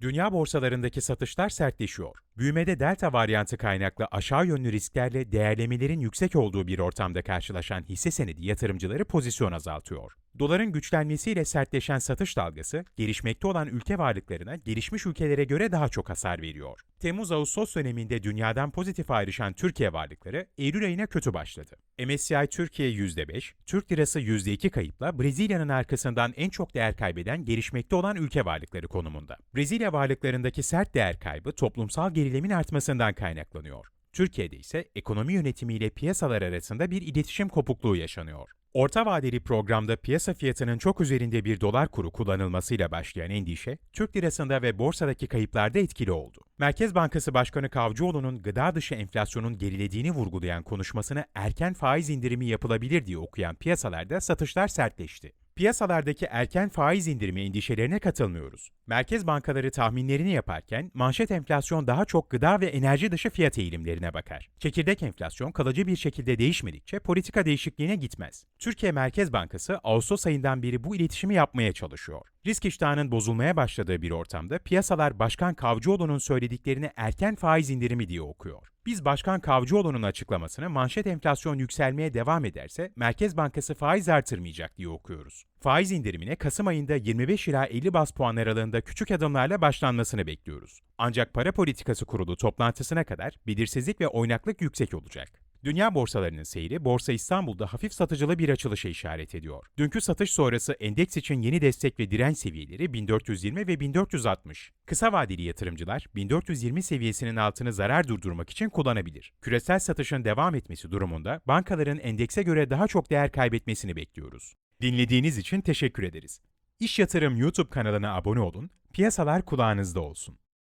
Dünya borsalarındaki satışlar sertleşiyor. Büyümede delta varyantı kaynaklı aşağı yönlü risklerle değerlemelerin yüksek olduğu bir ortamda karşılaşan hisse senedi yatırımcıları pozisyon azaltıyor. Doların güçlenmesiyle sertleşen satış dalgası, gelişmekte olan ülke varlıklarına gelişmiş ülkelere göre daha çok hasar veriyor. Temmuz-Ağustos döneminde dünyadan pozitif ayrışan Türkiye varlıkları Eylül ayına kötü başladı. MSCI Türkiye %5, Türk lirası %2 kayıpla Brezilya'nın arkasından en çok değer kaybeden gelişmekte olan ülke varlıkları konumunda. Brezilya varlıklarındaki sert değer kaybı toplumsal gerilemin artmasından kaynaklanıyor. Türkiye'de ise ekonomi yönetimiyle piyasalar arasında bir iletişim kopukluğu yaşanıyor. Orta vadeli programda piyasa fiyatının çok üzerinde bir dolar kuru kullanılmasıyla başlayan endişe, Türk lirasında ve borsadaki kayıplarda etkili oldu. Merkez Bankası Başkanı Kavcıoğlu'nun gıda dışı enflasyonun gerilediğini vurgulayan konuşmasını erken faiz indirimi yapılabilir diye okuyan piyasalarda satışlar sertleşti. Piyasalardaki erken faiz indirimi endişelerine katılmıyoruz. Merkez bankaları tahminlerini yaparken manşet enflasyon daha çok gıda ve enerji dışı fiyat eğilimlerine bakar. Çekirdek enflasyon kalıcı bir şekilde değişmedikçe politika değişikliğine gitmez. Türkiye Merkez Bankası Ağustos ayından beri bu iletişimi yapmaya çalışıyor. Risk iştahının bozulmaya başladığı bir ortamda piyasalar Başkan Kavcıoğlu'nun söylediklerini erken faiz indirimi diye okuyor. Biz Başkan Kavcıoğlu'nun açıklamasını manşet enflasyon yükselmeye devam ederse Merkez Bankası faiz artırmayacak diye okuyoruz. Faiz indirimine Kasım ayında 25 ila 50 bas puan aralığında küçük adımlarla başlanmasını bekliyoruz. Ancak para politikası kurulu toplantısına kadar belirsizlik ve oynaklık yüksek olacak. Dünya borsalarının seyri Borsa İstanbul'da hafif satıcılı bir açılışa işaret ediyor. Dünkü satış sonrası endeks için yeni destek ve direnç seviyeleri 1420 ve 1460. Kısa vadeli yatırımcılar 1420 seviyesinin altını zarar durdurmak için kullanabilir. Küresel satışın devam etmesi durumunda bankaların endekse göre daha çok değer kaybetmesini bekliyoruz. Dinlediğiniz için teşekkür ederiz. İş Yatırım YouTube kanalına abone olun, piyasalar kulağınızda olsun.